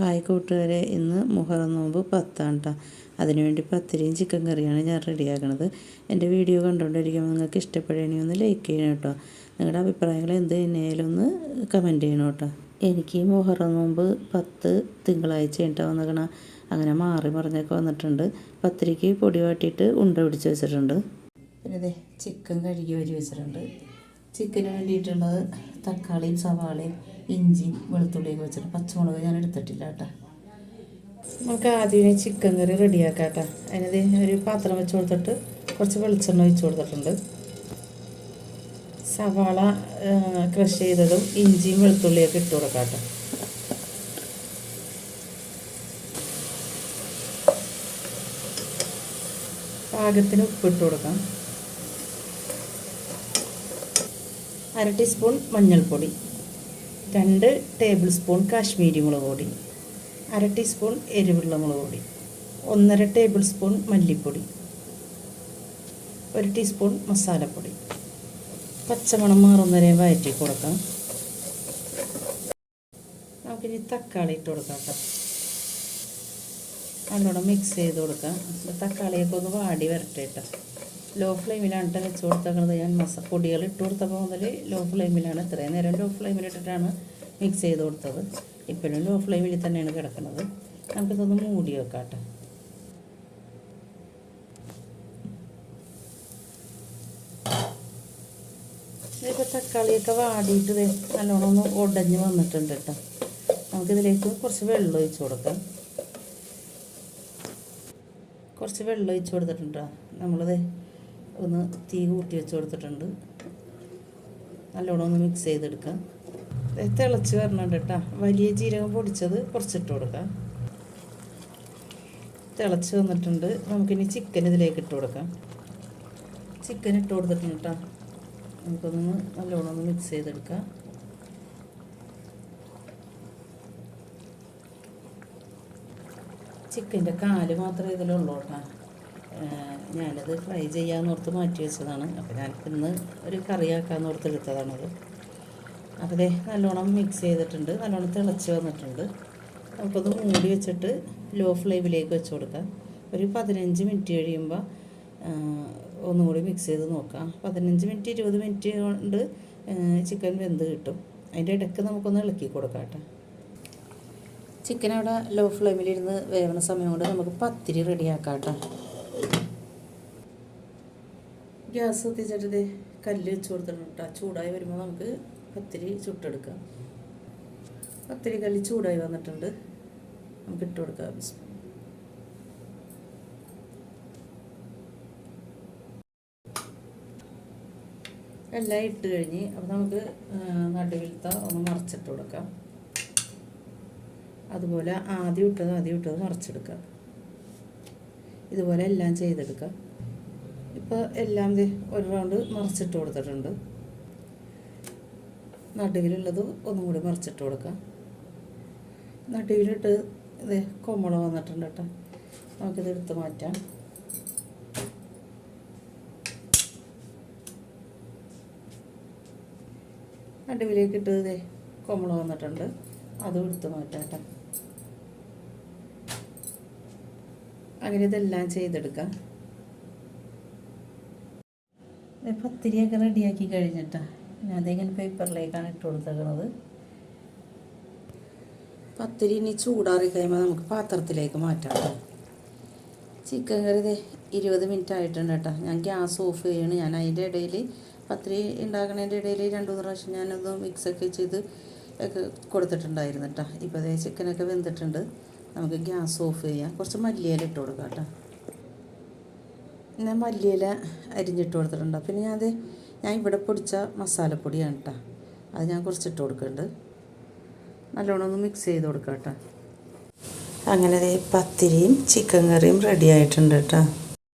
Hi കൂട്ടുകാരെ ഇന്ന് മുഹറം നോമ്പ് പത്താണ് കേട്ടോ അതിനുവേണ്ടി പത്തിരിയും ചിക്കൻ കറിയാണ് ഞാൻ റെഡിയാക്കണത്. എന്റെ വീഡിയോ കണ്ടുകൊണ്ടിരിക്കുമ്പോൾ നിങ്ങൾക്ക് ഇഷ്ടപ്പെടുകയാണെങ്കിൽ ഒന്ന് ലൈക്ക് ചെയ്യണം കേട്ടോ. നിങ്ങളുടെ അഭിപ്രായങ്ങൾ എന്ത് തന്നെയായാലും ഒന്ന് കമന്റ് ചെയ്യണം കേട്ടോ. എനിക്ക് മുഹറം നോമ്പ് പത്ത് തിങ്കളാഴ്ച കഴിഞ്ഞിട്ട് വന്നിരിക്കണം അങ്ങനെ മാറി മറിഞ്ഞൊക്കെ വന്നിട്ടുണ്ട്. പത്തിരിക്ക് പൊടി വാട്ടിയിട്ട് ഉണ്ട പിടിച്ച് വെച്ചിട്ടുണ്ട്. പിന്നെ അതെ ചിക്കൻ കഴുകി വരി വെച്ചിട്ടുണ്ട്. ചിക്കന് വേണ്ടിയിട്ടുള്ളത് തക്കാളിയും സവാളയും ഇഞ്ചിയും വെളുത്തുള്ളിയൊക്കെ വെച്ചിട്ട് പച്ചമുളക് ഞാൻ എടുത്തിട്ടില്ല കേട്ടോ. നമുക്ക് ആദ്യമേ ചിക്കൻ കറി റെഡിയാക്കാം കേട്ടോ അതിനത് ഒരു പാത്രം വെച്ച് കൊടുത്തിട്ട് കുറച്ച് വെളിച്ചെണ്ണ ഒഴിച്ച് കൊടുത്തിട്ടുണ്ട്. സവാള ക്രഷ് ചെയ്തതും ഇഞ്ചിയും വെളുത്തുള്ളിയൊക്കെ ഇട്ട് കൊടുക്കാം കേട്ടോ പാകത്തിന് ഉപ്പിട്ട് കൊടുക്കാം. അര ടീസ്പൂൺ മഞ്ഞൾപ്പൊടി. രണ്ട് ടേബിൾ സ്പൂൺ കാശ്മീരി മുളക് പൊടി അര ടീസ്പൂൺ എരിവുള്ള മുളക് പൊടി ഒന്നര ടേബിൾ സ്പൂൺ മല്ലിപ്പൊടി ഒരു ടീസ്പൂൺ മസാലപ്പൊടി. പച്ചമണം മാറുന്നവരെ വയറ്റി കൊടുക്കാം. നമുക്കിനി തക്കാളി ഇട്ട് കൊടുക്കാം കേട്ടോ. നല്ലോണം മിക്സ് ചെയ്ത് കൊടുക്കാം. തക്കാളിയൊക്കെ ഒന്ന് വാടി വരട്ടെ കേട്ടോ. ലോ ഫ്ലെയിമിലാണ് കേട്ടോ വെച്ച് കൊടുത്തേക്കുന്നത് ഞാൻ മസപ്പൊടികൾ പൊടികൾ ഇട്ട് കൊടുത്തപ്പോൾ മുതൽ ലോ ഫ്ലെയിമിലാണ് ഇത്രയും നേരം ലോ ഫ്ലെയിമിലിട്ടിട്ടാണ് മിക്സ് ചെയ്ത് കൊടുത്തത്. ഇപ്പോഴും ലോ ഫ്ലെയിമിൽ തന്നെയാണ് കിടക്കുന്നത്. നമുക്കിതൊന്ന് മൂടി വെക്കാം ഇതിപ്പോൾ തക്കാളിയൊക്കെ വാടിയിട്ട് നല്ലോണം ഒന്ന് ഉടഞ്ഞ് വന്നിട്ടുണ്ട് കേട്ടോ. നമുക്കിതിലേക്ക് കുറച്ച് വെള്ളം ഒഴിച്ച് കൊടുക്കാം. കുറച്ച് വെള്ളം ഒഴിച്ച് കൊടുത്തിട്ടുണ്ടോ നമ്മളിത് ഒന്ന് തീ കൂട്ടി വെച്ച് കൊടുത്തിട്ടുണ്ട്. നല്ലോണം ഒന്ന് മിക്സ് ചെയ്തെടുക്കാം തിളച്ച് വരണുണ്ട് കേട്ടോ. വലിയ ജീരകം പൊടിച്ചത് കുറച്ചിട്ട് കൊടുക്കാം. തിളച്ച് വന്നിട്ടുണ്ട്. നമുക്കിനി ചിക്കൻ ഇതിലേക്ക് ഇട്ട് കൊടുക്കാം. ചിക്കൻ ഇട്ട് കൊടുത്തിട്ടുണ്ട് കേട്ടോ. നമുക്കൊന്ന് നല്ലോണം ഒന്ന് മിക്സ് ചെയ്തെടുക്കാം ചിക്കന്റെ കാൽ മാത്രമേ ഇതിലുള്ളൂ കേട്ടോ. ഞാനത് ഫ്രൈ ചെയ്യാമെന്ന് ഓർത്ത് മാറ്റി വെച്ചതാണ്. അപ്പോൾ ഞാൻ ഇന്ന് ഒരു കറിയാക്കാമെന്ന് ഓർത്ത് എടുത്തതാണത്. അപ്പോൾ ദേ നല്ലോണം മിക്സ് ചെയ്തിട്ടുണ്ട്. നല്ലോണം തിളച്ച് വന്നിട്ടുണ്ട്. അപ്പോൾ അത് മൂടി വെച്ചിട്ട് ലോ ഫ്ലെയിമിലേക്ക് വെച്ച് കൊടുക്കാം. ഒരു പതിനഞ്ച് മിനിറ്റ് കഴിയുമ്പോൾ ഒന്നുകൂടി മിക്സ് ചെയ്ത് നോക്കാം. പതിനഞ്ച് മിനിറ്റ് ഇരുപത് മിനിറ്റ് കൊണ്ട് ചിക്കൻ വെന്ത് കിട്ടും. അതിന്റെ ഇടയ്ക്ക് നമുക്കൊന്ന് ഇളക്കി കൊടുക്കാം കേട്ടോ. ചിക്കൻ അവിടെ ലോ ഫ്ലെയിമിലിരുന്ന് വേവണ സമയം കൊണ്ട് നമുക്ക് പത്തിരി റെഡിയാക്കാം കേട്ടോ. ഗ്യാസ് കത്തിച്ചിട്ട് കല്ല് വെച്ച് കൊടുത്തിട്ടുണ്ട് കേട്ടോ. ചൂടായി വരുമ്പോൾ നമുക്ക് പത്തിരി ചുട്ടെടുക്കാം. പത്തിരി കല്ല് ചൂടായി വന്നിട്ടുണ്ട്. നമുക്ക് ഇട്ട് കൊടുക്കാം. എല്ലാം ഇട്ട് കഴിഞ്ഞ് അപ്പോൾ നമുക്ക് നടുവിലത്തെ ഒന്ന് മറിച്ചിട്ട് കൊടുക്കാം. അതുപോലെ ആദ്യം ഇട്ടത് ആദ്യം ഇട്ടത് മറിച്ചെടുക്കാം. ഇതുപോലെ എല്ലാം ചെയ്തെടുക്കാം. ഇപ്പോൾ എല്ലാം ഒരു റൗണ്ട് മറിച്ചിട്ട് കൊടുത്തിട്ടുണ്ട്. നടുവിലുള്ളത് ഒന്നും കൂടി മറിച്ചിട്ട് കൊടുക്കാം. നടുവിലിട്ട് ഇത് കൊമ്മള വന്നിട്ടുണ്ട് കേട്ടോ. നമുക്കിത് എടുത്ത് മാറ്റാം. നടുവിലേക്ക് ഇട്ട് ഇതേ കൊമ്മള വന്നിട്ടുണ്ട്. അതും എടുത്ത് മാറ്റാം കേട്ടോ. അങ്ങനെ ഇതെല്ലാം ചെയ്തെടുക്കാം. പത്തിരിയൊക്കെ റെഡിയാക്കി കഴിഞ്ഞിട്ടാണ് ഞാൻ അതിങ്ങനെ പേപ്പറിലേക്കാണ് ഇട്ട് കൊടുത്തേക്കുന്നത് പത്തിരി ഇനി ചൂടാറി കഴിയുമ്പോൾ നമുക്ക് പാത്രത്തിലേക്ക് മാറ്റാം ചിക്കൻ കറി ഇതേ ഇരുപത് മിനിറ്റ് ആയിട്ടുണ്ട് കേട്ടോ ഞാൻ ഗ്യാസ് ഓഫ് ചെയ്യണം. ഞാൻ അതിന്റെ ഇടയിൽ പത്തിരി ഉണ്ടാക്കുന്നതിന്റെ ഇടയിൽ രണ്ട് മൂന്ന് പ്രാവശ്യം ഞാനത് മിക്സൊക്കെ ചെയ്ത് ഒക്കെ കൊടുത്തിട്ടുണ്ടായിരുന്നു കേട്ടോ ഇപ്പോൾ അതേ ചിക്കനൊക്കെ വെന്തിട്ടുണ്ട്. നമുക്ക് ഗ്യാസ് ഓഫ് ചെയ്യാം. കുറച്ച് മല്ലിയില ഇട്ട് കൊടുക്കാം കേട്ടോ ഞാൻ മല്ലിയില അരിഞ്ഞിട്ട് കൊടുത്തിട്ടുണ്ട്. പിന്നെ ഞാൻ അത് ഞാൻ ഇവിടെ പൊടിച്ച മസാലപ്പൊടിയാണ് കേട്ടോ അത് ഞാൻ കുറച്ചിട്ട് കൊടുക്കുന്നുണ്ട്. നല്ലോണം ഒന്ന് മിക്സ് ചെയ്ത് കൊടുക്കാം കേട്ടോ അങ്ങനെ പത്തിരിയും ചിക്കൻ കറിയും റെഡി ആയിട്ടുണ്ട് കേട്ടോ